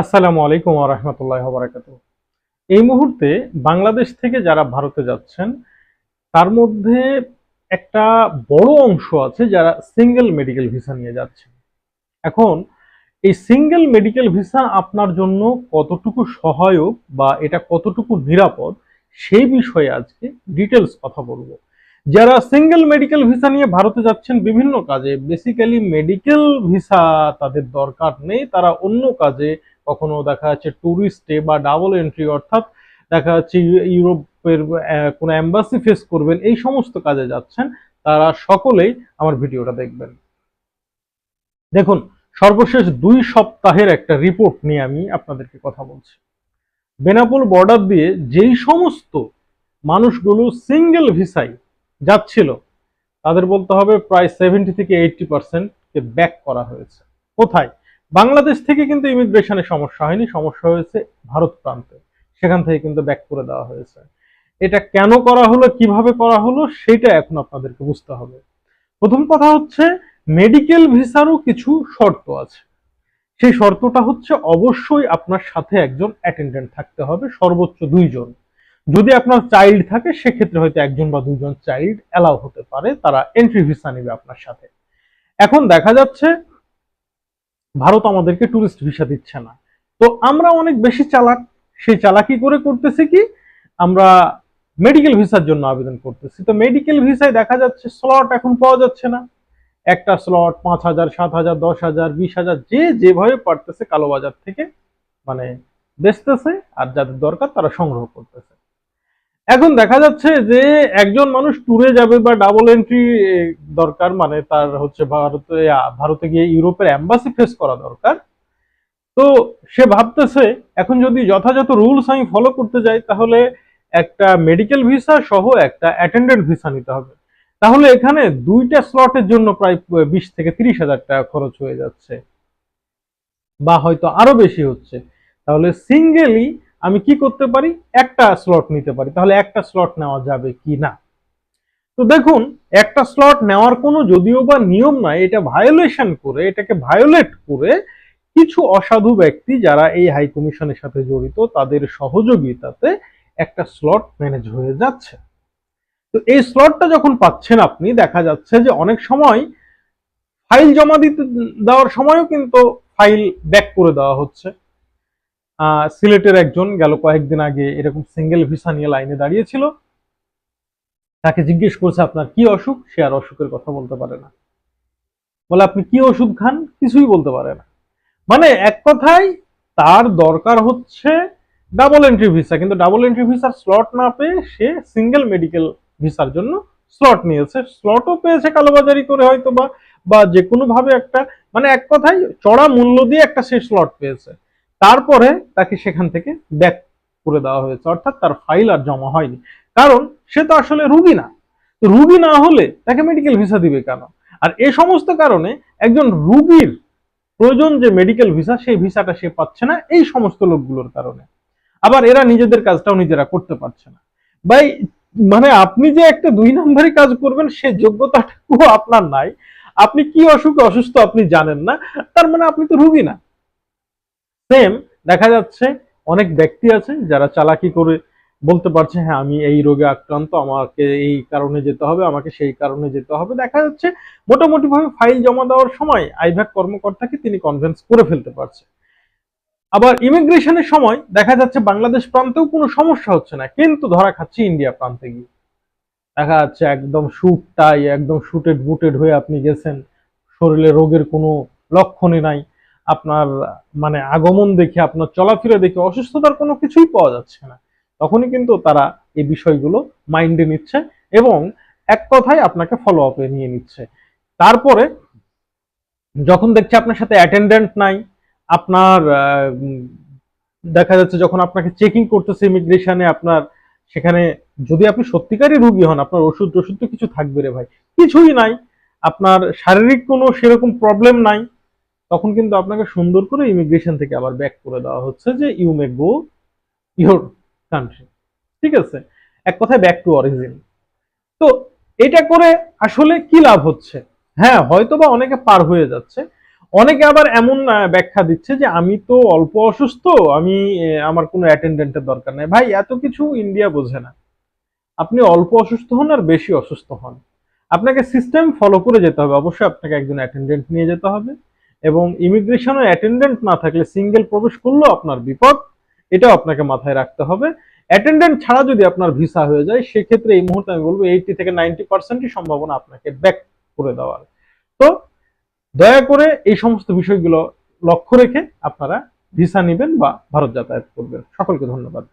আসসালামু আলাইকুম রহমতুল্লাহ বারাকাত এই মুহূর্তে বাংলাদেশ থেকে যারা ভারতে যাচ্ছেন, তার মধ্যে একটা বড় অংশ আছে যারা সিঙ্গেল মেডিকেল ভিসা নিয়ে যাচ্ছেন। এখন, এই সিঙ্গেল মেডিকেল ভিসা আপনার জন্য কতটুকু সহায়ক বা এটা কতটুকু নিরাপদ, সেই বিষয়ে আজকে ডিটেলস কথা বলব। যারা সিঙ্গেল মেডিকেল ভিসা নিয়ে ভারতে যাচ্ছেন, বিভিন্ন কাজে, বেসিক্যালি মেডিকেল ভিসা তাদের দরকার নেই, তারা অন্য কাজে কখনো দেখা যাচ্ছে ট্যুরিস্টে বা ডাবল এন্ট্রি অর্থাৎ দেখা যাচ্ছে ইউরোপের কোনো অ্যাম্বাসি ফেস করবেন, এই সমস্ত কাজে যাচ্ছেন, তারা সকলেই আমার ভিডিওটা দেখবেন। দেখুন, সর্বশেষ দুই সপ্তাহের একটা রিপোর্ট নিয়ে আমি আপনাদেরকে কথা বলছি। বেনাপোল বর্ডার দিয়ে যেই সমস্ত মানুষগুলো সিঙ্গেল ভিসাই যাচ্ছিল, তাদের বলতে হবে প্রায় সেভেন্টি থেকে এইটটি পার্সেন্টকে ব্যাক করা হয়েছে। কোথায়? বাংলাদেশ থেকে কিন্তু ইমিগ্রেশনে সমস্যা হয়নি, সমস্যা হয়েছে ভারত প্রান্তে। সেখান থেকে কিন্তু ব্যাক করে দেওয়া হয়েছে। এটা কেন করা হলো, কীভাবে করা হলো, সেটা এখন আপনাদেরকে বুঝতে হবে। প্রথম কথা হচ্ছে মেডিকেল ভিসারও কিছু শর্ত আছে। সেই শর্তটা হচ্ছে, অবশ্যই আপনার সাথে একজন অ্যাটেন্ডেন্ট থাকতে হবে, সর্বোচ্চ দুইজন। যদি আপনার চাইল্ড থাকে, সেক্ষেত্রে হয়তো একজন বা দুজন চাইল্ড অ্যালাউ হতে পারে, তারা এন্ট্রি ভিসা নেবে আপনার সাথে। এখন দেখা যাচ্ছে ভারত আমাদেরকে টুরিস্ট ভিসা দিচ্ছে না। তো আমরা অনেক বেশি চালাক, সেই চালাকি করে করতেছি কি? আমরা মেডিকেল ভিসার জন্য আবেদন করতেছি। তো মেডিকেল ভিসায় দেখা যাচ্ছে স্লট এখন পাওয়া যাচ্ছে না। একটা স্লট পাঁচ হাজার, সাত হাজার, দশ হাজার, বিশ হাজার, যে যেভাবে পারতেছে কালোবাজার থেকে মানে বেচতেছে, আর যাদের দরকার তারা সংগ্রহ করতেছে। এখন দেখা যাচ্ছে যে একজন মানুষ ট্যুরে যাবে বা ডাবল এন্ট্রি দরকার মানে তার হচ্ছে ভারতে ভারতে গিয়ে ইউরোপের অ্যাম্বাসি ফেস করা দরকার। তো সে ভাবতেছে, এখন যদি যথাযথ রুলস আমি ফলো করতে যাই, তাহলে একটা মেডিকেল ভিসা সহ একটা অ্যাটেন্ডেন্ট ভিসা নিতে হবে। তাহলে এখানে দুইটা স্লটের জন্য প্রায় বিশ থেকে তিরিশ হাজার টাকা খরচ হয়ে যাচ্ছে। বা হয়তো আরও বেশি হচ্ছে। তাহলে সিঙ্গেলি আমি কি করতে পারি? একটা স্লট নিতে পারি। তাহলে একটা স্লট নেওয়া যাবে কি না? তো দেখুন, একটা স্লট নেওয়ার কোনো যদিও বা নিয়ম নাই, এটা ভায়োলেশন করে, এটাকে ভায়োলেট করে কিছু অসাধু ব্যক্তি যারা এই হাই কমিশনের সাথে জড়িত, তাদের সহযোগিতাতে একটা স্লট ম্যানেজ হয়ে যাচ্ছে। তো এই স্লটটা যখন পাচ্ছেন আপনি, দেখা যাচ্ছে যে অনেক সময় ফাইল জমা দিতে, দেওয়ার সময়ও কিন্তু ফাইল ব্যাক করে দেওয়া হচ্ছে। সিলেটের একজন গেল কয়েকদিন আগে এরকম সিঙ্গেল ভিসা নিয়ে লাইনে দাঁড়িয়েছিল। তাকে জিজ্ঞেস করছে, আপনার কি অসুখ? সে আর অসুখের কথা বলতে পারে না। বলে, আপনি কি ওষুধ খান? কিছুই বলতে পারে না। মানে এক কথায়, তার দরকার হচ্ছে ডাবল এন্ট্রি ভিসা কিন্তু ডাবল এন্ট্রি ভিসার স্লট না পেয়ে সে সিঙ্গেল মেডিকেল ভিসার জন্য স্লট নিয়েছে। স্লটও পেয়েছে কালোবাজারি করে হয়তো বা বা যে কোনো ভাবে একটা মানে এক কথায় চড়া মূল্য দিয়ে একটা সে স্লট পেয়েছে। তারপরে তাকে সেখান থেকে ব্যাক করে দেওয়া হয়েছে। অর্থাৎ তার ফাইল আর জমা হয়নি। কারণ সে তো আসলে রুগী না। তো রুগী না হলে তাকে মেডিকেল ভিসা দিবে কেন? আর এ সমস্ত কারণে একজন রুগীর প্রয়োজন যে মেডিকেল ভিসা সেই ভিসাটা সে পাচ্ছে না এই সমস্ত লোকগুলোর কারণে। আবার এরা নিজেদের কাজটাও নিজেরা করতে পারছে না। ভাই মানে আপনি যে একটা দুই নম্বরই কাজ করবেন, সে যোগ্যতাটুকু আপনার নাই। আপনি কি অসুখে অসুস্থ আপনি জানেন না। তার মানে আপনি তো রুগী না। সেম দেখা যাচ্ছে অনেক ব্যক্তি আছে যারা চালাকি করে বলতে পারছে হ্যাঁ আমি এই রোগে আক্রান্ত, আমাকে এই কারণে যেতে হবে, আমাকে সেই কারণে যেতে হবে। দেখা যাচ্ছে মোটামুটি ভাবে ফাইল জমা দেওয়ার সময় আইভ্যাক কর্মকর্তাকে তিনি কনভেন্স করে ফেলতে পারছে। আবার ইমিগ্রেশনের সময় দেখা যাচ্ছে বাংলাদেশ প্রান্তেও কোনো সমস্যা হচ্ছে না, কিন্তু ধরা খাচ্ছে ইন্ডিয়া প্রান্তে গিয়ে। দেখা যাচ্ছে একদম শুট টাই একদম শুটেড বুটেড হয়ে আপনি গেছেন, শরীরে রোগের কোনো লক্ষণই নাই। আপনার মানে আগমন দেখে, আপনার চলাফেরা দেখে অসুস্থতার কোনো কিছুই পাওয়া যাচ্ছে না। তখনই কিন্তু তারা এই বিষয়গুলো মাইন্ডে নিচ্ছে এবং এক কথায় আপনাকে ফলো আপে নিয়ে নিচ্ছে। তারপরে যখন দেখছে আপনার সাথে অ্যাটেন্ডেন্ট নাই, আপনার দেখা যাচ্ছে যখন আপনাকে চেকিং করতেছে ইমিগ্রেশনে আপনার, সেখানে যদি আপনি সত্যিকারই রুগী হন, আপনার ওষুধ টষুধ তো কিছু থাকবে রে ভাই। কিছুই নাই। আপনার শারীরিক কোনো সেরকম প্রবলেম নাই। তখন কিন্তু আপনাকে সুন্দর করে ইমিগ্রেশন থেকে আবার ব্যাক করে দেওয়া হচ্ছে যে you may go your country ঠিক আছে? এক কথায় ব্যাক টু অরিজিন তো এটা করে আসলে কি লাভ হচ্ছে? হ্যাঁ হয়তো বা অনেকে পার হয়ে যাচ্ছে। অনেকে আবার এমন ব্যাখ্যা দিচ্ছে যে আমি তো অল্প অসুস্থ, আমি আমার কোনো অ্যাটেন্ডেন্টের দরকার নেই। ভাই, এত কিছু ইন্ডিয়া বোঝে না। আপনি অল্প অসুস্থ হন আর বেশি অসুস্থ হন। আপনাকে সিস্টেম ফলো করে যেতে হবে। অবশ্যই আপনাকে একজন অ্যাটেন্ডেন্ট নিয়ে যেতে হবে। এবং ইমিগ্রেশনে অ্যাটেন্ডেন্ট না থাকলে সিঙ্গেল প্রবেশ করলেও আপনার বিপদ, এটাও আপনাকে মাথায় রাখতে হবে। অ্যাটেন্ডেন্ট ছাড়া যদি আপনার ভিসা হয়ে যায়, সেক্ষেত্রে এই মুহূর্তে আমি বলব এইটি থেকে নাইনটি পার্সেন্টই সম্ভাবনা আপনাকে ব্যাক করে দেওয়ার। তো দয়া করে এই সমস্ত বিষয়গুলো লক্ষ্য রেখে আপনারা ভিসা নেবেন বা ভারত যাতায়াত করবেন। সকলকে ধন্যবাদ।